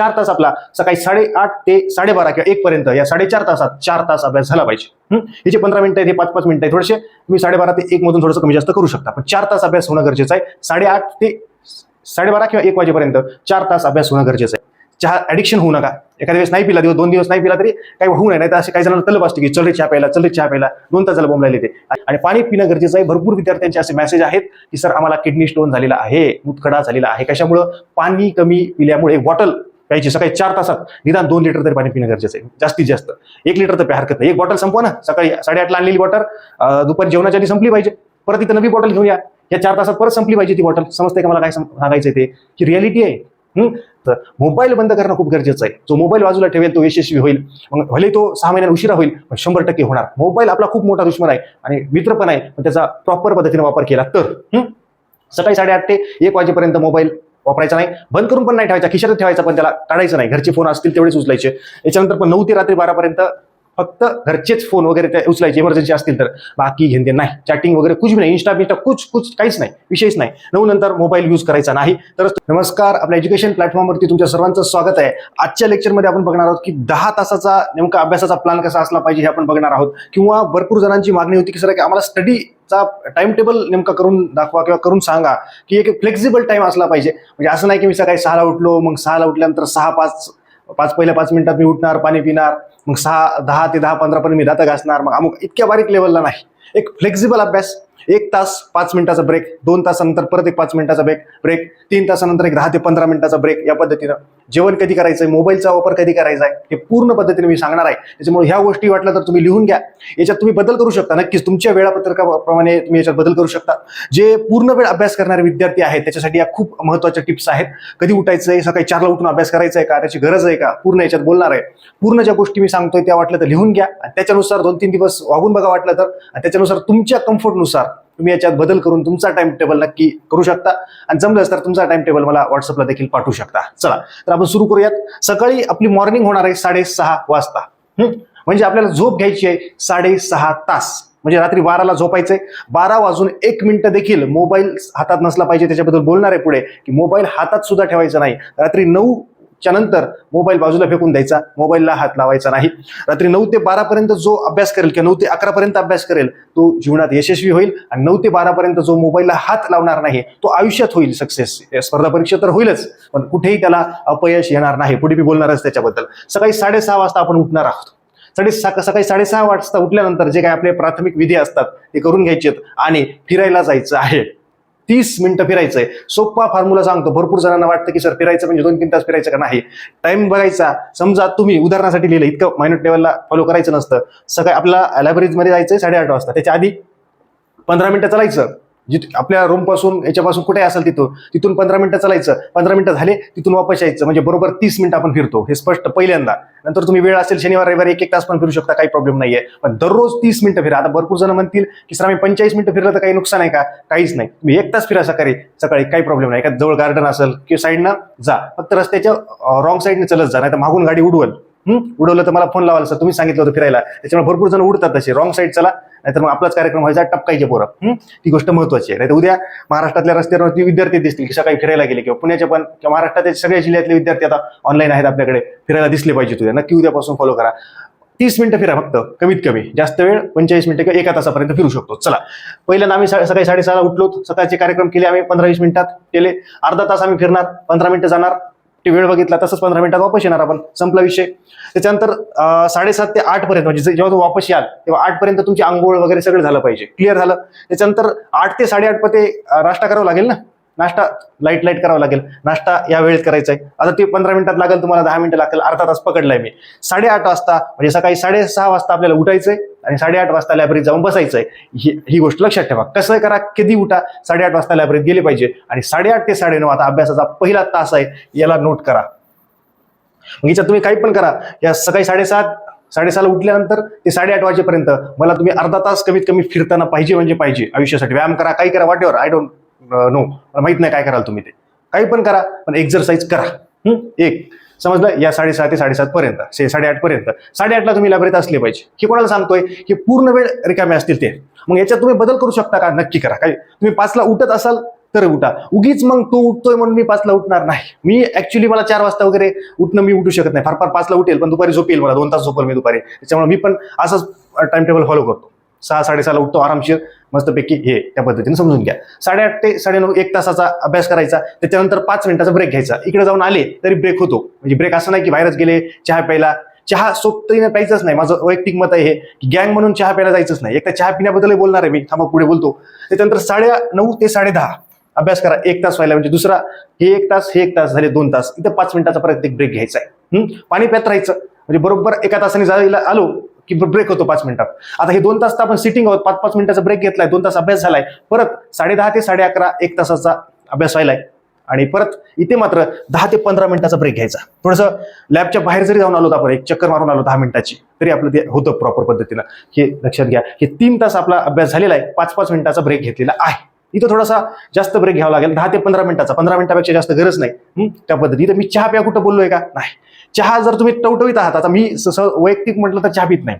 चार तास आपला सकाळी साडेआठ ते साडेबारा किंवा एक पर्यंत या साडेचार तासात चार तास अभ्यास झाला पाहिजे. हे? जे पंधरा मिनिटं आहेत हे पाच पाच मिनिटं आहे थोडेसे तुम्ही साडेबारा ते एक मधून थोडंसं कमी जास्त करू शकता. पण चार तास अभ्यास होणं गरजेचं आहे. साडेआठ ते साडेबारा किंवा एक वाजेपर्यंत चार तास अभ्यास होणं गरजेचं आहे. चहा ॲडिक्शन होऊ नका. एखाद्या वेळेस नाही पिला दिवस दोन दिवस नाही पिला तरी काही होऊ नये. नाही तर असे काही जणांना तलब असते की चल रे चहा प्यायला चल रे चहा प्यायला. दोन तासाला बोंबलायला ते. आणि पाणी पिणं गरजेचं आहे. भरपूर विद्यार्थ्यांचे असे मेसेज आहेत की सर आम्हाला किडनी स्टोन झालेला आहे. मुतखडा झालेला आहे. कशामुळं? पाणी कमी पिल्यामुळे. बॉटल प्यायची सकाळी चार तासात निदान दोन लिटर तरी पाणी पिणं गरजेचं आहे. जास्तीत जास्त. एक लिटर तर प्या हरकत नाही. एक बॉटल संपवा ना. सकाळी साडेआठला आणलेली बॉटल दुपारी जेवणाच्या आधी संपली पाहिजे. परत इथं नवी बॉटल घेऊन या. या चार तासात परत संपली पाहिजे ती बॉटल समजते का मला काय सांगायचं ते? की रियालिटी आहे. तर मोबाईल बंद करणं खूप गरजेचं आहे. जो मोबाईल बाजूला ठेवेल तो यशस्वी होईल. मग भले तो सहा महिन्यात उशिरा होईल पण शंभर टक्के होणार. मोबाईल आपला खूप मोठा दुश्मन आहे आणि मित्र पण आहे. पण त्याचा प्रॉपर पद्धतीने वापर केला तर. सकाळी साडेआठ ते एक वाजेपर्यंत मोबाईल वापरायचा नाही. बंद करून पण नाही ठेवायचा. खिशात ठेवायचा पण त्याला काढायचं नाही. घरचे फोन असतील तेवढेच उचलायचे. याच्यानंतर पण नऊ ते रात्री बारापर्यंत फक्त घरचेच फोन वगैरे त्या उचलायचे इमर्जन्सी असतील तर. बाकी घेणे नाही. चॅटिंग वगैरे कुछ भी नाही. इंस्टा बिस्टा कुछ कुछ काहीच नाही. विषयच नाही. नऊ नंतर मोबाईल यूज करायचा नाही. तर नमस्कार. आपल्या एज्युकेशन प्लॅटफॉर्मवरती तुमच्या सर्वांचं स्वागत आहे. आजच्या लेक्चरमध्ये आपण बघणार आहोत की दहा तासाचा नेमका अभ्यासाचा प्लॅन कसा असला पाहिजे हे आपण बघणार आहोत. किंवा भरपूर जणांची मागणी होती की सर की आम्हाला स्टडीचा टाइम टेबल नेमका करून दाखवा किंवा करून सांगा की एक फ्लेक्झिबल टाइम असला पाहिजे. म्हणजे असं नाही की मी सकाळी सहाला उठलो मग सहाला उठल्यानंतर सहा पाच पाच पहिल्या पाच मिनिटात मी उठणार पाणी पिणार मग सहा दहा ते दहा पंधरा पर्यंत मी दाता घासणार मग अमुक इतक्या बारीक लेवलला नाही. एक फ्लेक्झिबल अभ्यास एक तास पाच मिनिटाचा ब्रेक दोन तासानंतर परत एक पाच मिनिटाचा ब्रेक ब्रेक तीन तासानंतर एक दहा ते पंधरा मिनिटाचा ब्रेक या पद्धतीनं. जेवण कधी करायचं आहे मोबाईलचा वापर कधी करायचा आहे हे पूर्ण पद्धतीने मी सांगणार आहे. त्याच्यामुळे ह्या गोष्टी वाटल्या तर तुम्ही लिहून घ्या. याच्यात तुम्ही बदल करू शकता. नक्कीच तुमच्या वेळापत्रकाप्रमाणे तुम्ही याच्यात बदल करू शकता. जे पूर्ण वेळ अभ्यास करणारे विद्यार्थी आहेत त्याच्यासाठी या खूप महत्त्वाच्या टिप्स आहेत. कधी उठायचं आहे सकाळी चारला उठून अभ्यास करायचा आहे का? त्याची गरज आहे का? पूर्ण याच्यात बोलणार आहे. पूर्ण ज्या गोष्टी मी सांगतोय त्या वाटल्या तर लिहून घ्या. आणि त्याच्यानुसार दोन तीन दिवस वागून बघा वाटलं तर. त्याच्यानुसार तुमच्या कम्फर्टनुसार तुम्ही याच्यात बदल करून तुमचा टाइम टेबल नक्की करू शकता. आणि जमलंच तर तुमचा टाइम टेबल मला व्हॉट्सअपला देखील पाठवू शकता. चला तर आपण सुरू करूयात. सकाळी आपली मॉर्निंग होणार आहे साडेसहा वाजता. म्हणजे आपल्याला झोप घ्यायची आहे साडेसहा तास. म्हणजे रात्री बाराला झोपायचंय. बारा वाजून एक मिनिटं देखील मोबाईल हातात नसला पाहिजे. त्याच्याबद्दल बोलणार आहे पुढे. की मोबाईल हातात सुद्धा ठेवायचा नाही. रात्री नऊ च्या नंतर मोबाईल बाजूला फेकून द्यायचा. मोबाईलला हात लावायचा नाही. रात्री नऊ ते बारा पर्यंत जो अभ्यास करेल किंवा नऊ ते अकरा पर्यंत अभ्यास करेल तो जीवनात यशस्वी होईल आणि नऊ ते बारा पर्यंत जो मोबाईलला हात लावणार नाही तो आयुष्यात होईल सक्सेस स्पर्धा परीक्षा तर होईलच पण कुठेही त्याला अपयश येणार नाही. पुढे मी बोलणारच त्याच्याबद्दल. सकाळी साडेसहा वाजता आपण उठणार आहोत. साडे सका- सकाळी साडेसहा वाजता उठल्यानंतर जे काही आपले प्राथमिक विधी असतात ते करून घ्यायचे आहेत आणि फिरायला जायचं आहे. तीस मिनिटं फिरायचंय. सोपा फॉर्म्युला सांगतो. भरपूर जणांना वाटतं की सर फिरायचं म्हणजे दोन तीन तास फिरायचं का नाही? टाइम बघायचा. समजा तुम्ही उदाहरणासाठी लिहिलं इतकं मायनट लेवलला फॉलो करायचं नसतं. सकाळी आपल्याला लायब्ररीमध्ये जायचंय साडेआठ वाजता. त्याच्या आधी पंधरा मिनिटं चालायचं. जिथ आपल्या रूमपासून याच्यापासून कुठे असेल तिथून तिथून पंधरा मिनिटं चालायचं. पंधरा मिनिटं झाले तिथून वापस यायचं. म्हणजे बरोबर तीस मिनिटं आपण फिरतो. हे स्पष्ट पहिल्यांदा. नंतर तुम्ही वेळ असेल शनिवार रविवारी एक एक तास पण फिरू शकता काही प्रॉब्लेम नाहीये. पण दररोज तीस मिनिटं फिरा. आता भरपूर जण म्हणतील की सर आम्ही पंचेचाळीस मिनिटं फिरलं तर काही नुकसान आहे का? काहीच नाही. तुम्ही एक तास फिरा सकाळी. सकाळी काही प्रॉब्लेम नाही. का जवळ गार्डन असेल किंवा साईडनं जा. फक्त रस्त्याच्या रॉंग साईडने चलत जा. नाही तर मागून गाडी उडवल. उडवलं तर मला फोन लावाल सर. तुम्ही सांगितलं होतं फिरायला. त्याच्यामुळे भरपूर जण उडतात तसे. रॉंग साईड चला. नाहीतर मग आपलाच कार्यक्रम व्हायचा टपकायचे पोरं. ती गोष्ट महत्वाची आहे. नाही उद्या महाराष्ट्रातल्या रस्त्यावरती विद्यार्थी दिसतील की सकाळी फिरायला गेले किंवा पुण्याच्या पण किंवा महाराष्ट्रातील सगळ्या जिल्ह्यातले विद्यार्थी आता ऑनलाईन आहेत आपल्याकडे. फिरायला दिसले पाहिजे तुझ्या नक्की उद्यापासून फॉलो करा. तीस मिनिटं फिरा फक्त. कमीत कमी. जास्त वेळ पंचेचाळीस मिनिटं किंवा एका तासापर्यंत फिरू शकतो. चला. पहिल्यांदा आम्ही सकाळी साडेसहाला उठलो. सकाळचे कार्यक्रम केले आम्ही पंधरा वीस मिनिटात केले. अर्धा तास आम्ही फिरणार. पंधरा मिनिटं जाणार. वेळ बघितला तसंच पंधरा मिनिटात वापस येणार आपण. संपला विषय. त्याच्यानंतर साडेसात ते आठ पर्यंत म्हणजे जेव्हा तुम्ही वापस याल तेव्हा आठ पर्यंत तुमची आंघोळ वगैरे सगळं झालं पाहिजे. क्लिअर झालं? त्याच्यानंतर आठ ते साडेआठ पर्यंत राष्ट्र करावं लागेल ना? नाश्ता लाइट लाइट करावा लागेल. नाश्ता या वेळेत करायचा आहे आता ते पंधरा मिनिटात लागेल तुम्हाला दहा मिनिटं लागेल अर्धा तास पकडलाय मी. साडेआठ वाजता म्हणजे सकाळी साडेसहा वाजता आपल्याला उठायचंय आणि साडेआठ वाजता लायब्ररीत जाऊन बसायचंय. ही ही गोष्ट लक्षात ठेवा. कसं करा कधी उठा साडेआठ वाजता लायब्ररीत गेले पाहिजे. आणि साडेआठ ते साडेनऊ आता अभ्यासाचा पहिला तास आहे याला नोट करा. मग याच्यात तुम्ही काही पण करा. या सकाळी साडेसात साडेसहाला उठल्यानंतर ते साडेआठ वाजेपर्यंत मला तुम्ही अर्धा तास कमीत कमी फिरताना पाहिजे म्हणजे पाहिजे. आयुष्यासाठी व्यायाम करा काही करा वाटेवर आय डोंट नो माहीत नाही काय कराल तुम्ही ते. काही पण करा पण एक्झरसाईज करा. एक. समजलं? या साडेसहा ते साडेसात पर्यंत से साडेआठ पर्यंत. साडेआठला तुम्ही लायब्ररीत असले पाहिजे. हे कोणाला सांगतोय? की पूर्ण वेळ रिकामे असतील ते. मग याच्यात तुम्ही बदल करू शकता का? नक्की करा. काय? तुम्ही पाचला उठत असाल तर उठा. उगीच मग तो उठतोय म्हणून मी पाचला उठणार नाही. मी ऍक्च्युली मला चार वाजता वगैरे उठणं मी उठू शकत नाही. फार फार पाचला उठेल पण दुपारी झोपेल मला. दोन तास झोपेल मी दुपारी. त्याच्यामुळे मी पण असंच टाइम टेबल फॉलो करतो. सहा साडेसहाला उठतो आरामशीर मस्तपैकी हे त्या पद्धतीने समजून घ्या. साडेआठ ते साडेनऊ एक तासाचा अभ्यास करायचा त्याच्यानंतर पाच मिनिटाचा ब्रेक घ्यायचा. इकडे जाऊन आले तरी ब्रेक होतो. म्हणजे ब्रेक असं नाही की बाहेरच गेले चहा प्यायला. चहा सोबतीने प्यायचंच नाही. माझं वैयक्तिक मत आहे हे की गँग म्हणून चहा प्यायला जायचंच नाही. एक तर चहा पिण्याबद्दल बोलणार आहे मी. थांबा पुढे बोलतो. त्याच्यानंतर साडे नऊ ते साडे दहा. अभ्यास करा. एक तास व्हायला म्हणजे दुसरा हे एक तास हे एक तास झाले दोन तास. इथं पाच मिनिटाचा प्रत्येक ब्रेक घ्यायचा आहे. पाणी प्यात राहायचं. म्हणजे बरोबर एका तासाने जायला आलो की ब्रेक होतो पाच मिनिटात. आता हे दोन तास तर आपण सिटिंग आहोत. पाच पाच मिनिटाचा ब्रेक घेतलाय दोन तास अभ्यास झालाय. परत साडे दहा ते साडे अकरा एक तासाचा अभ्यास व्हायलाय. आणि परत इथे मात्र दहा ते पंधरा मिनिटाचा ब्रेक घ्यायचा. थोडंसं लॅबच्या बाहेर जरी जाऊन आलो आपण एक चक्कर मारून आलो दहा मिनिटाची तरी आपलं ते होतं प्रॉपर पद्धतीनं हे लक्षात घ्या. हे तीन तास आपला अभ्यास झालेला आहे. पाच पाच मिनिटाचा ब्रेक घेतलेला आहे. इथं थोडासा जास्त ब्रेक घ्यावा लागेल. दहा ते पंधरा मिनिटाचा. पंधरा मिनिटापेक्षा जास्त गरज नाही. त्या पद्धती इथं मी चहा प्या कुठं बोललोय का? नाही. चहा जर तुम्ही टवटवीत आहात आता मी वैयक्तिक म्हटलं तर चहा पित नाही.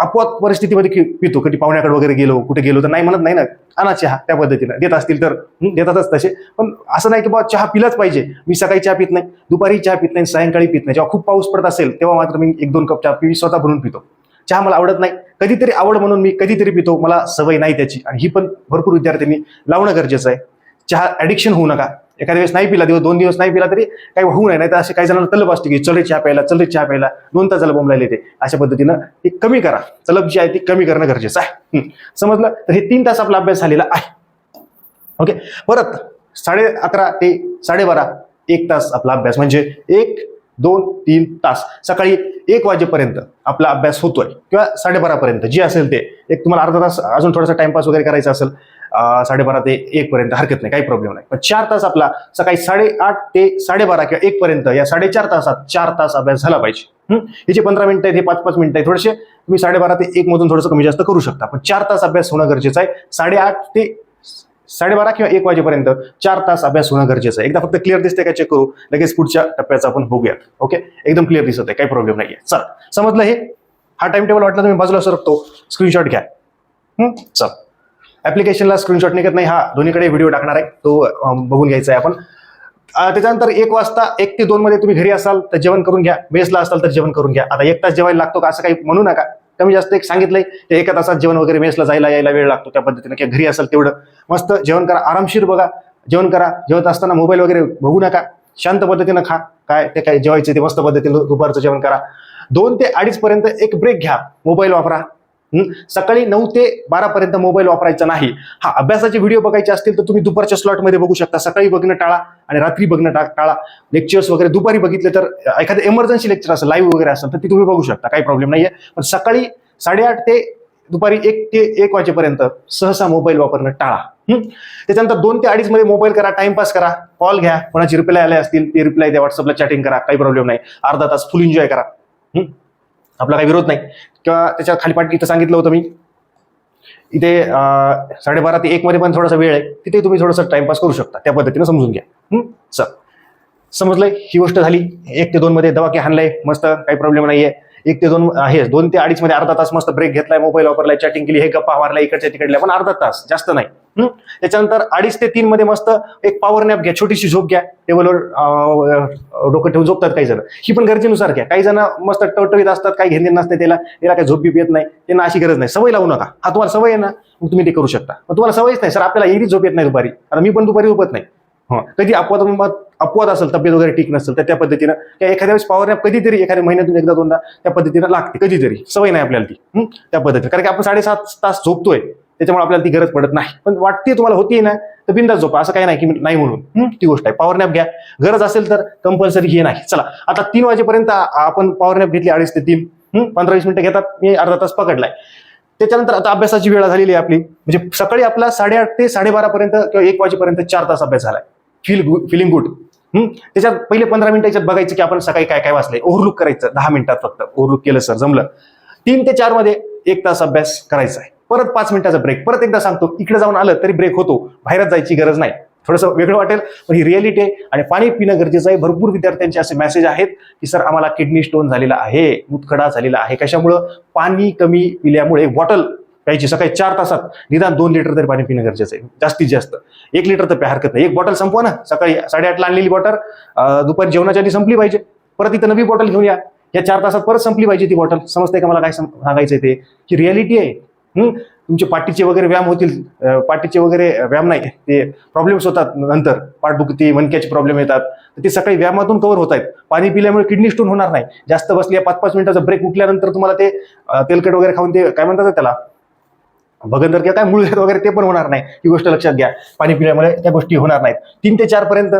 आपोआप परिस्थितीमध्ये पितो. कधी पाहुण्याकडे वगैरे गेलो कुठे गेलो तर नाही म्हणत नाही ना आणा चहा त्या पद्धतीनं. देत असतील तर देतातच तसे. पण असं नाही की बाबा चहा पिलाच पाहिजे. मी सकाळी चहा पित नाही दुपारी चहा पित नाही सायंकाळी पित नाही. जेव्हा खूप पाऊस पडत असेल तेव्हा मात्र मी एक दोन कप चहा पी स्वतः भरून पितो. चहा मला आवडत नाही. कधीतरी आवड म्हणून मी कधीतरी पितो. मला सवय नाही त्याची. आणि ही पण भरपूर विद्यार्थ्यांनी लावणं गरजेचं आहे. चहा ॲडिक्शन होऊ नका. एखाद्या वेळेस नाही पिला दिवस दोन दिवस नाही पिला तरी काही होऊ नये नाही तर असे काही जणांना तलब असते की चल रे चहा प्यायला चल रे चहा प्यायला. दोन तासाला बोंबलायला येते अशा पद्धतीनं ते कमी करा. तलब जी आहे ती कमी करणं गरजेचं आहे. समजलं? तर हे तीन तास आपला अभ्यास झालेला आहे. ओके? परत साडे अकरा ते साडेबारा एक तास आपला अभ्यास. म्हणजे एक दोन तीन तास. सकाळी एक वाजेपर्यंत आपला अभ्यास होतोय. किंवा साडेबारापर्यंत जे असेल ते. एक तुम्हाला अर्धा तास अजून थोडासा टाइमपास वगैरे करायचा असेल साडेबारा ते एक पर्यंत हरकत नाही काही प्रॉब्लेम नाही. पण चार तास आपला सकाळी साडेआठ ते साडेबारा किंवा एक पर्यंत या साडेचार तासात चार तास अभ्यास झाला पाहिजे. हे? जे पंधरा मिनिटं आहेत हे पाच पाच मिनिटं आहे थोडेसे तुम्ही साडेबारा ते एक मधून थोडंसं कमी जास्त करू शकता. पण चार तास अभ्यास होणं गरजेचं आहे. साडेआठ ते साडेबारा किंवा एक वाजेपर्यंत चार तास अभ्यास होणं गरजेचं आहे. एकदा फक्त क्लिअर दिसते का चेक करू? लगेच पुढच्या टप्प्याचा आपण बघूयात. ओके एकदम क्लिअर दिसत आहे. काही प्रॉब्लेम नाहीये. चल. समजलं हे? हा टाइम टेबल वाटला तुम्ही बाजूला सरकतो. स्क्रीनशॉट घ्या. चल. ऍप्लिकेशनला स्क्रीनशॉट निघत नाही. हा दोन्हीकडे व्हिडिओ टाकणार आहे. तो बघून घ्यायचा आहे आपण त्याच्यानंतर एक वाजता एक ते दोन मध्ये तुम्ही घरी असाल तर जेवण करून घ्या. मेसला असाल तर जेवण करून घ्या. आता एक तास जेवायला लागतो का असं काही म्हणू नका. कमी जास्त एक सांगितलंय ते एका तासात जेवण वगैरे मेसला जायला यायला वेळ लागतो त्या पद्धतीने. किंवा घरी असेल तेवढं. मस्त जेवण करा. आरामशीर बघा. जेवण करा. जेवत असताना मोबाईल वगैरे बघू नका. शांत पद्धतीनं खा. काय ते काय जेवायचे ते मस्त पद्धतीनं दुपारचं जेवण करा. दोन ते अडीच पर्यंत एक ब्रेक घ्या. मोबाईल वापरा. सकाळी नऊ ते बारा पर्यंत मोबाईल वापरायचा नाही. हा अभ्यासाचे व्हिडिओ बघायचे असतील तर तुम्ही दुपारच्या स्लॉटमध्ये बघू शकता. सकाळी बघणं टाळा आणि रात्री बघणं टाळा. लेक्चर्स वगैरे दुपारी बघितले तर एखादं एमर्जन्सी लेक्चर असेल लाईव्ह वगैरे असेल तर ती तुम्ही बघू शकता. काही प्रॉब्लेम नाही आहे पण सकाळी साडेआठ ते दुपारी एक ते एक वाजेपर्यंत सहसा मोबाईल वापरणं टाळा. त्याच्यानंतर दोन ते अडीच मध्ये मोबाईल करा टाइमपास करा. कॉल घ्या. कोणाची रिप्लाय आले असतील ते रिप्लाय द्या. व्हॉट्सअपला चॅटिंग करा. काही प्रॉब्लेम नाही. अर्धा तास फुल एन्जॉय करा. आपला काही विरोध नाही. किंवा त्याच्या खालीपाठ इथं सांगितलं होतं मी. इथे साडेबारा ते एक मध्ये पण थोडासा वेळ आहे. तिथे तुम्ही थोडंसं टाइमपास करू शकता. त्या पद्धतीनं समजून घ्या. सर चल. समजलंय? ही गोष्ट झाली. एक ते दोन मध्ये दवाखे हाणलाय. मस्त. काही प्रॉब्लेम नाहीये. एक ते दोन आहे दोन ते अडीच मध्ये अर्धा तास मस्त ब्रेक घेतलाय मोबाईल वापरलाय चॅटिंग केली हे गप्पा मारला इकडच्या तिकडल्या पण अर्धा तास जास्त नाही. त्याच्यानंतर अडीच ते तीन मध्ये मस्त एक पॉवर नॅप घ्या छोटीशी झोप घ्या. टेबलवर डोकं ठेवून झोपतात काही जण. ही पण गरजेनुसार घ्या. काही जण मस्त टवटवीत असतात काही घेणे नसते त्याला. त्याला काही झोप बीप येत नाही. त्यांना अशी गरज नाही. सवय लावू नका. हा तुम्हाला सवय आहे ना मग तुम्ही ते करू शकता. तुम्हाला सवयच नाही. सर आपल्याला एरी झोप येत नाही दुपारी. आता मी पण दुपारी झोपत नाही. हो. कधी अपवाद अपवाद असेल तब्येत वगैरे ठीक नसेल तर त्या पद्धतीनं किंवा एखाद्या वेळेस पॉवर नॅप कधीतरी एखाद्या महिन्यातून एकदा दोनदा त्या पद्धतीनं लागते कधीतरी. सवय नाही आपल्याला ती त्या पद्धतीने. कारण की आपण साडेसात तास झोपतोय त्याच्यामुळे आपल्याला ती गरज पडत नाही. पण वाटते तुम्हाला होती ना तर बिंदास झोपा. असं काही नाही की नाही म्हणून. ती गोष्ट आहे. पॉवर नॅप घ्या. गरज असेल तर कंपल्सरी हे नाही. चला. आता तीन वाजेपर्यंत आपण पॉवर नॅप घेतली अडीच ते तीन. पंधरा वीस मिनिटं घेतात. मी अर्धा तास पकडलाय. त्याच्यानंतर आता अभ्यासाची वेळ झालेली आहे आपली. म्हणजे सकाळी आपला साडेआठ ते साडेबारापर्यंत किंवा एक वाजेपर्यंत चार तास अभ्यास झालाय. फील गुड फिलिंग गुड त्याच्यात पहिले पंधरा मिनिटं याच्यात बघायचं की आपण सकाळी काय काय वाचलंय. ओव्हरलुक करायचं. दहा मिनिटात फक्त. ओव्हरलुक केलं सर. जमलं. तीन ते चारमध्ये एक तास अभ्यास करायचा आहे. परत पाच मिनिटाचा ब्रेक परत एकदा सांगतो इकडे जाऊन आलं तरी ब्रेक होतो. बाहेरच जायची गरज नाही. थोडंसं वेगळं वाटेल पण ही रिअलिटी आहे. आणि पाणी पिणं गरजेचं आहे. भरपूर विद्यार्थ्यांचे असे मेसेज आहेत की सर आम्हाला किडनी स्टोन झालेला आहे. मुतखडा झालेला आहे. कशामुळं? पाणी कमी पिल्यामुळे बॉटल प्यायची सकाळी चार तासात निदान दोन लिटर तरी पाणी पिणं गरजेचं आहे. जास्तीत जास्त. एक लिटर तर प्या हरकत नाही. एक बॉटल संपवा ना. सकाळी साडेआठला आणलेली बॉटल दुपारी जेवणाच्या आधी संपली पाहिजे. परत इथं नवी बॉटल घेऊन या. या चार तासात परत संपली पाहिजे ती बॉटल समजते का मला काय सम- सांगायचं ते? की रियालिटी आहे. तुमचे पाठीचे वगैरे व्यायाम होतील. पाठीचे वगैरे व्यायाम नाही. ते प्रॉब्लेम्स होतात नंतर. पाठ दुखती मणक्याचे प्रॉब्लेम येतात. तर ते सकाळी व्यायामातून कव्हर होत आहेत. पाणी पिल्यामुळे किडनी स्टोन होणार नाही. जास्त बसली पाच पाच मिनिटाचा ब्रेक उठल्यानंतर तुम्हाला ते तेलकट वगैरे खाऊन ते काय म्हणतात त्याला? भगंदर किंवा काय मुळव्याध वगैरे ते पण होणार नाही. ही गोष्ट लक्षात घ्या. पाणी पिल्यामुळे त्या गोष्टी होणार नाहीत. तीन ते चार पर्यंत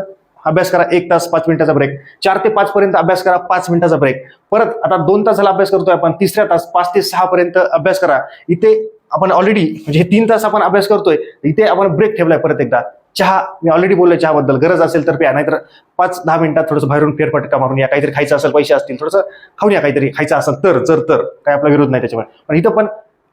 अभ्यास करा. एक तास पाच मिनिटाचा ब्रेक चार ते पाच पर्यंत अभ्यास करा पाच मिनिटाचा ब्रेक परत आता दोन तासाला अभ्यास करतोय आपण. तिसऱ्या तास पाच ते सहा पर्यंत अभ्यास करा. इथे आपण ऑलरेडी म्हणजे हे तीन तास आपण अभ्यास करतोय. इथे आपण ब्रेक ठेवलाय परत एकदा. चहा मी ऑलरेडी बोललो चहाबद्दल. गरज असेल तर प्या. नाहीतर पाच दहा मिनिटात थोडंसं बाहेरून फेरफटका मारून या. काहीतरी खायचं असेल पैसे असतील थोडंसं खाऊन या. काहीतरी खायचं असेल तर जर तर. काय आपला विरोध नाही त्याच्यामुळे. पण इथं पण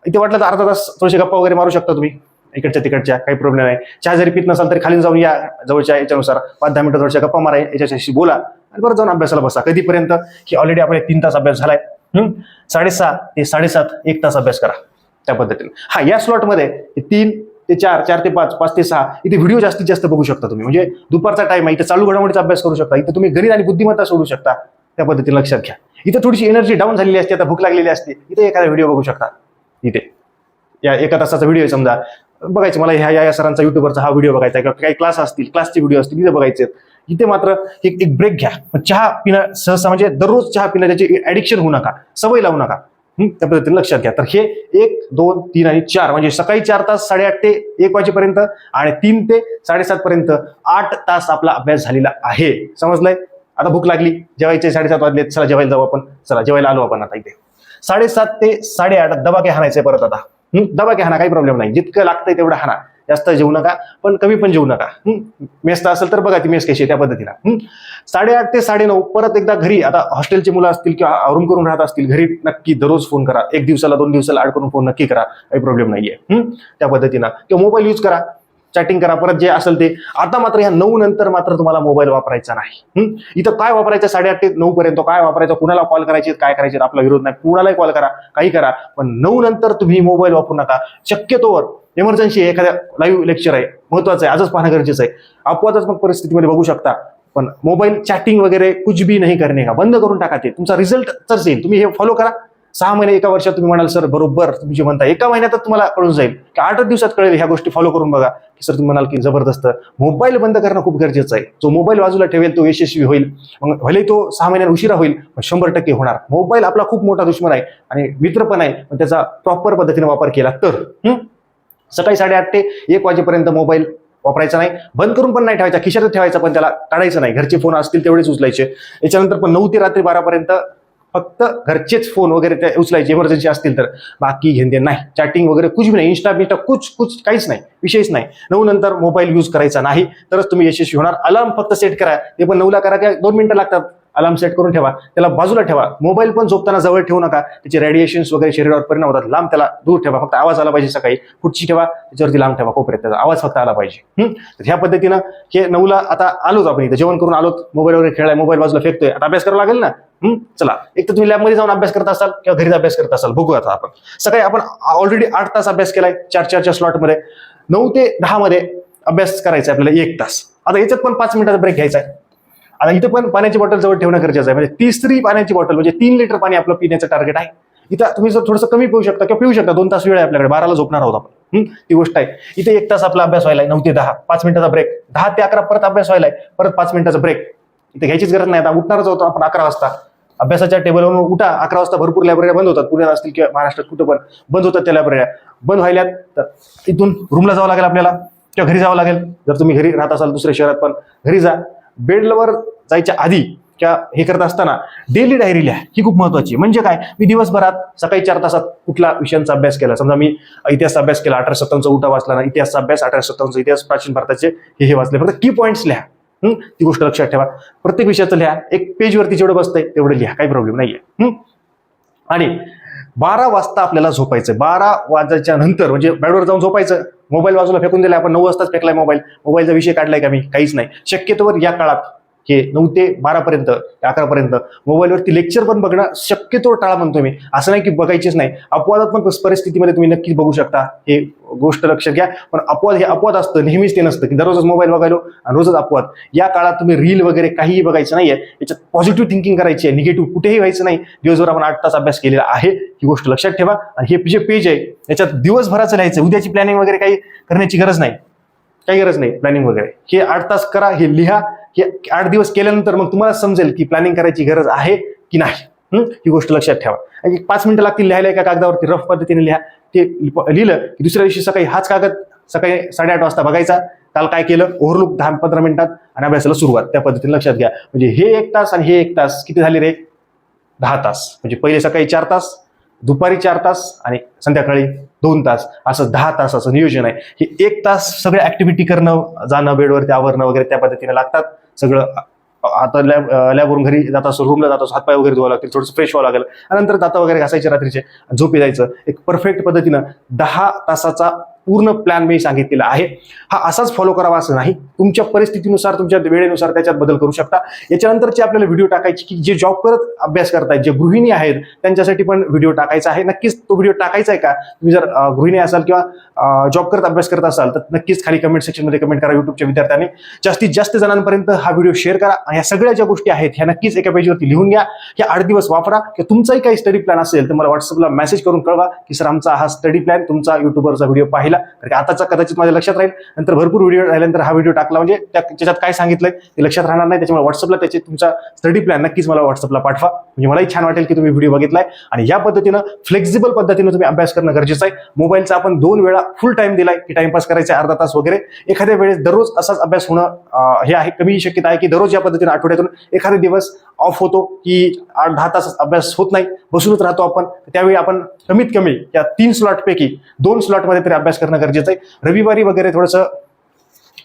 इथे वाटलं तर अर्धा तास थोडेसे गप्पा वगैरे मारू शकता तुम्ही. इकडच्या तिकडच्या काही प्रॉब्लेम नाही. चहा जरी पित नसाल तरी खाली जाऊन या जवळच्या याच्यानुसार. पाच दहा मिनिटं थोडशा गप्पा मारा याच्याशी बोला आणि परत जाऊन अभ्यासाला बसा. कधीपर्यंत? की ऑलरेडी आपले तीन तास अभ्यास झालाय. साडेसहा ते साडेसात एक तास अभ्यास करा त्या पद्धतीने. हा या स्लॉटमध्ये तीन ते चार चार ते पाच पाच ते सहा इथे व्हिडिओ जास्तीत जास्त बघू शकता तुम्ही. म्हणजे दुपारचा टाइम आहे इथे चालू घडामोडीचा अभ्यास करू शकता. इथे तुम्ही गणित आणि बुद्धिमत्ता सोडू शकता. त्या पद्धतीने लक्षात घ्या. इथे थोडीशी एनर्जी डाऊन झालेली असते आता भूक लागलेली असते. इथे एखादा व्हिडिओ बघू शकता. इथे. या एका तासाचा व्हिडिओ समजा. बघायचं मला ह्या या या सरांचा युट्यूबरचा हा व्हिडिओ बघायचा आहे किंवा काही क्लास असतील क्लासचे व्हिडिओ असतील तिथे बघायचे आहेत. इथे मात्र एक एक ब्रेक घ्या. चहा पिणं सहसा म्हणजे दररोज चहा पिणं त्याची ऍडिक्शन होऊ नका. सवय लावू नका. त्या पद्धतीने लक्षात घ्या. तर हे एक दोन तीन आणि चार. म्हणजे सकाळी चार तास साडेआठ ते एक वाजेपर्यंत आणि तीन ते साडेसात पर्यंत आठ तास आपला अभ्यास झालेला आहे. समजलंय? आता भूक लागली. जेवायचे साडेसात वाजले चला जेवायला जाऊ आपण. चला जेवायला आलो आपण आता इथे. साडेसात ते साडेआठ दबाके हाणायचे परत आता. दबाके हाणा काही प्रॉब्लेम नाही. जितकं लागतंय तेवढं हाणा. जास्त जेवू नका पण कमी पण जेवू नका. मेस असेल तर बघा ती मेस कशी आहे त्या पद्धतीला. साडेआठ ते साडेनऊ परत एकदा घरी आता हॉस्टेलची मुलं असतील किंवा आवरून करून राहत असतील घरी नक्की दररोज फोन करा. एक दिवसाला दोन दिवसाला आड करून फोन नक्की करा. काही प्रॉब्लेम नाहीये. त्या पद्धतीनं. किंवा मोबाईल यूज करा. चॅटिंग करा परत जे असेल ते. आता मात्र ह्या नऊ नंतर मात्र तुम्हाला मोबाईल वापरायचा नाही. इथं काय वापरायचं? साडेआठ ते नऊ पर्यंत काय वापरायचं? कुणाला कॉल करायचे? काय करायचे? आपला विरोध नाही. कुणालाही कॉल करा. काही करा. पण नऊ नंतर तुम्ही मोबाईल वापरू नका. शक्यतोवर इमर्जन्सी एखाद्या लाईव्ह लेक्चर आहे. महत्वाचं आहे. आजच पाहणं गरजेचं आहे. अपवादात्मक परिस्थितीमध्ये बघू शकता. पण मोबाईल चॅटिंग वगैरे कुछ भी नाही करणे का? बंद करून टाका ते. तुमचा रिझल्ट तर येईल तुम्ही हे फॉलो करा. सहा महिने एका वर्षात तुम्ही म्हणाल सर बरोबर तुम्ही जे म्हणता एका महिन्यातच तुम्हाला कळून जाईल. की आठच दिवसात कळेल ह्या गोष्टी फॉलो करून बघा. की सर तुम्ही म्हणाल की जबरदस्त. मोबाईल बंद करणं खूप गरजेचं आहे. जो मोबाईल बाजूला ठेवेल तो यशस्वी होईल. मग भले तो सहा महिन्यात उशिरा होईल पण शंभर टक्के होणार. मोबाईल आपला खूप मोठा दुश्मन आहे आणि मित्र पण आहे पण त्याचा प्रॉपर पद्धतीने वापर केला तर. सकाळी साडेआठ ते एक वाजेपर्यंत मोबाईल वापरायचा नाही. बंद करून पण नाही ठेवायचा. खिशातच ठेवायचा पण त्याला काढायचं नाही. घरचे फोन असतील तेवढेच उचलायचे. याच्यानंतर पण नऊ ते रात्री बारापर्यंत फक्त घरचेच फोन वगैरे त्या उचलायचे इमर्जन्सी असतील तर. बाकी घेणे नाही. चॅटिंग वगैरे कुछ बी नाही. इंस्टा बिस्टा कुछ कुछ काहीच नाही. विषयच नाही. नऊ नंतर मोबाईल यूज करायचा नाही. तरच तुम्ही यशस्वी होणार. अलार्म फक्त सेट करा. ते पण नऊला करा काय दोन मिनिटं लागतात. अलार्म सेट करून ठेवा. त्याला बाजूला ठेवा. मोबाईल पण झोपताना जवळ ठेवू नका. त्याचे रेडिएशन्स वगैरे शरीरावर परिणाम होतात. लांब त्याला दूर ठेवा. फक्त आवाज आला पाहिजे सकाळी. खुर्ची ठेवा. त्याच्यावरती लांब ठेवा कोपऱ्यात त्याचा आवाज फक्त आला पाहिजे. तर ह्या पद्धतीनं हे नऊला आता आलोच आपण इथं. जेवण करून आलोत. मोबाईल वगैरे खेळाय मोबाईल बाजूला फेकतोय. आता अभ्यास करावा लागेल ना? चला. एक तर तुम्ही लॅबमध्ये जाऊन अभ्यास करत असाल किंवा घरीच अभ्यास करत असाल. बघू आता आपण. सकाळी आपण ऑलरेडी आठ तास अभ्यास केलाय. चार चारच्या स्लॉटमध्ये नऊ ते दहा मध्ये अभ्यास करायचा आहे आपल्याला एक तास. आता याच्यात पण पाच मिनिटाचा ब्रेक घ्यायचा आहे. आता इथं पण पाण्याची बॉटल जवळ ठेवणं गरजेचं आहे. म्हणजे तिसरी पाण्याची बॉटल म्हणजे तीन लिटर पाणी आपलं पिण्याचं टार्गेट आहे. इथं तुम्ही जर थोडंसं कमी पिऊ शकता किंवा पिऊ शकता दोन तास वेळ आहे आपल्याकडे बाराला झोपणार आहोत आपण. ती गोष्ट आहे. इथे एक तास आपला अभ्यास व्हायला नऊ ते दहा. पाच मिनिटाचा ब्रेक दहा ते अकरा परत अभ्यास व्हायला परत पाच मिनिटाचा ब्रेक इथे घ्यायचीच गरज नाही. आता उठणारच होतो आपण अकरा वाजता. अभ्यासाच्या टेबलवरून उठा. अकरा वाजता भरपूर लायब्ररी बंद होतात. पुण्यात असतील किंवा महाराष्ट्रात कुठं पण. बंद होतात त्या लायब्रऱ्या बंद व्हायल्यात तर इथून रूमला जावं लागेल आपल्याला. किंवा घरी जावं लागेल. जर तुम्ही घरी राहत असाल दुसऱ्या शहरात पण घरी जा. बेडवर जायच्या आधी किंवा हे करत असताना डेली डायरी लिहा. ही खूप महत्वाची म्हणजे काय? मी दिवसभरात सकाळी चार तासात कुठला विषयांचा अभ्यास केला. समजा मी इतिहास अभ्यास केला अठरा सत्तावनचा उठा वाचला ना इतिहासचा अभ्यास अठरा सत्तावनचा इतिहास प्राचीन भारताचे हे हे वाचले. फक्त की पॉईंट्स लिहा. ती गोष्ट लक्षात ठेवा. प्रत्येक विषयाचं लिहा. एक पेजवरती जेवढं बसतंय तेवढं लिहा. काही प्रॉब्लेम नाहीये. आणि बारा वाजता आपल्याला झोपायचं बारा वाजायच्या नंतर म्हणजे बेडवर जाऊन झोपायचं. मोबाईल बाजूला फेकून दिला आपण नऊ वाजताच फेकलाय मोबाईल. मोबाईलचा विषय काढलाय का मी? काहीच नाही. शक्यतोवर या काळात हे नऊ ते बारापर्यंत अकरापर्यंत. मोबाईलवरती लेक्चर पण बघणं शक्यतो टाळा म्हणतो मी. असं नाही की बघायचीच नाही. अपवादात्मक परिस्थितीमध्ये तुम्ही नक्कीच बघू शकता. हे गोष्ट लक्षात घ्या. पण अपवाद हे अपवाद असतं. नेहमीच ते नसतं. की दररोजच मोबाईल बघायलो आणि रोजच अपवाद. या काळात तुम्ही रील वगैरे काहीही बघायचं नाहीये. याच्यात पॉझिटिव्ह थिंकिंग करायची आहे. निगेटिव्ह कुठेही व्हायचं नाही. दिवसभर आपण आठ तास अभ्यास केलेला आहे. ही गोष्ट लक्षात ठेवा. आणि हे जे पेज आहे याच्यात दिवसभराचं लिहायचं. उद्याची प्लॅनिंग वगैरे काही करण्याची गरज नाही. काही गरज नाही. प्लॅनिंग वगैरे. हे आठ तास करा हे लिहा. की आठ दिवस केल्यानंतर मग तुम्हाला समजेल की प्लॅनिंग करायची गरज आहे की नाही. ही? गोष्ट लक्षात ठेवा. आणि एक पाच मिनिटं लागतील लिहायला एका कागदावरती रफ पद्धतीने लिहा. ते लिहिलं की दुसऱ्या दिवशी सकाळी हाच कागद सकाळी साडेआठ वाजता बघायचा. काल काय केलं? ओव्हरलुक दहा पंधरा मिनिटात आणि अभ्यासाला सुरुवात. त्या पद्धतीने लक्षात घ्या. म्हणजे हे एक तास आणि हे एक तास. किती झाले रे? दहा तास. म्हणजे पहिले सकाळी चार तास दुपारी चार तास आणि संध्याकाळी दोन तास असं दहा तासाचं नियोजन आहे. हे एक तास सगळ्या ऍक्टिव्हिटी करणं जाणं बेडवरती आवरणं वगैरे त्या पद्धतीने लागतात. सगळं आता लॅब लॅबवरून घरी जात असो रूमला जात असो हातपाय वगैरे धुवा लागतील थोडंसं फ्रेश व्हावं लागेल. नंतर दाता वगैरे घासायचे रात्रीचे झोपी जायचं. एक परफेक्ट पद्धतीनं दहा तासाचा पूर्ण प्लॅन मी सांगितलेला आहे. हा असाच फॉलो करावा असं नाही. तुमच्या परिस्थितीनुसार तुमच्या वेळेनुसार त्याच्यात बदल करू शकता. याच्यानंतरचे आपल्याला व्हिडिओ टाकायची की जे जॉब करत अभ्यास करतायत जे गृहिणी आहेत त्यांच्यासाठी पण व्हिडिओ टाकायचा आहे. नक्कीच तो व्हिडिओ टाकायचा आहे का? तुम्ही जर गृहिणी असाल किंवा जॉब करत अभ्यास करत असाल तर नक्कीच खाली कमेंट सेक्शनमध्ये कमेंट करा युट्यूबच्या विद्यार्थ्यांनी. जास्तीत जास्त जणांपर्यंत हा व्हिडिओ शेअर करा या सगळ्या ज्या गोष्टी आहेत ह्या नक्कीच एका पेजवरती लिहून घ्या. ह्या आठ दिवस वापरा. किंवा तुमचाही काही स्टडी प्लॅन असेल तर मला व्हॉट्सअपला मेसेज करून कळवा की सर आमचा हा स्टडी प्लॅन तुमचा युट्यूबरचा व्हिडिओ पाहिला. कारण की आताचा कदाचित माझ्या लक्षात राहील. नंतर भरपूर व्हिडिओ राहिल्यानंतर हा व्हिडिओ टाकला. म्हणजे त्याच्यात काय सांगितलंय ते लक्षात राहणार नाही. त्याच्यामुळे व्हॉट्सअपला त्याचे तुमचा स्टडी प्लॅन नक्कीच मला व्हॉट्सअपला पाठवा. म्हणजे मलाही छान वाटेल की तुम्ही व्हिडिओ बघितलाय. आणि या पद्धतीनं फ्लेक्झिबल पद्धतीनं तुम्ही अभ्यास करणं गरजेचं आहे. मोबाईलचा आपण दोन वेळा फुल टाइम दिलाय की टाइमपास करायचा आहे अर्धा तास वगैरे. एखाद्या वेळेस दररोज असाच अभ्यास होणं हे आहे. कमी शक्यता आहे की दररोज या पद्धतीने आठवड्यातून एखादे दिवस ऑफ होतो की आठ दहा तास अभ्यास होत नाही. बसूनच राहतो आपण. त्यावेळी आपण कमीत कमी या तीन स्लॉटपैकी दोन स्लॉटमध्ये तरी अभ्यास करणं गरजेचं आहे. रविवारी वगैरे थोडंसं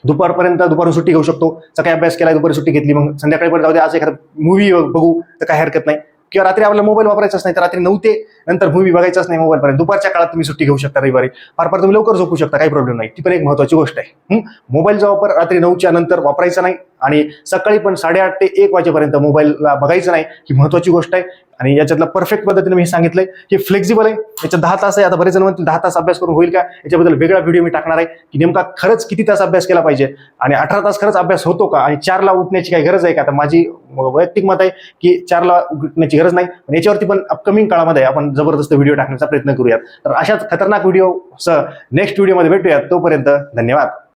दुपारपर्यंत दुपारून सुट्टी घेऊ शकतो. सकाळी अभ्यास केला दुपारी सुट्टी घेतली मग संध्याकाळपर्यंत जाऊ दे आज एखादा मूवी बघू तर काही हरकत नाही. किंवा रात्री आपल्याला मोबाईल वापरायचाच नाही तर रात्री नऊ ते नंतर मूवी बघायचाच नाही मोबाईलपर्यंत. दुपारच्या काळात तुम्ही सुट्टी घेऊ शकता रविवारी. फार फार तुम्ही लवकर झोपू शकता काही प्रॉब्लेम नाही. ती पण एक महत्वाची गोष्ट आहे. मोबाईलचा वापर रात्री नऊच्या नंतर वापरायचा नाही आणि सकाळी पण साडेआठ ते एक वाजेपर्यंत मोबाईलला बघायचं नाही ही महत्वाची गोष्ट आहे. आणि याच्यातला परफेक्ट पद्धतीने मी हे सांगितलंय. हे फ्लेक्झिबल आहे. याच्यात दहा तास आहे. आता बरेच जण म्हणतील दहा तास अभ्यास करून होईल का? याच्याबद्दल वेगळा व्हिडिओ मी टाकणार आहे की नेमका खरंच किती तास अभ्यास केला पाहिजे आणि अठरा तास खरंच अभ्यास होतो का? आणि चारला उठण्याची काही गरज आहे का? आता माझी वैयक्तिक मत आहे की चारला उठण्याची गरज नाही. आणि याच्यावरती पण अपकमिंग काळामध्ये आपण जबरदस्त व्हिडिओ टाकण्याचा प्रयत्न करूयात. तर अशाच खतरनाक व्हिडिओ नेक्स्ट व्हिडिओमध्ये भेटूयात. तोपर्यंत धन्यवाद.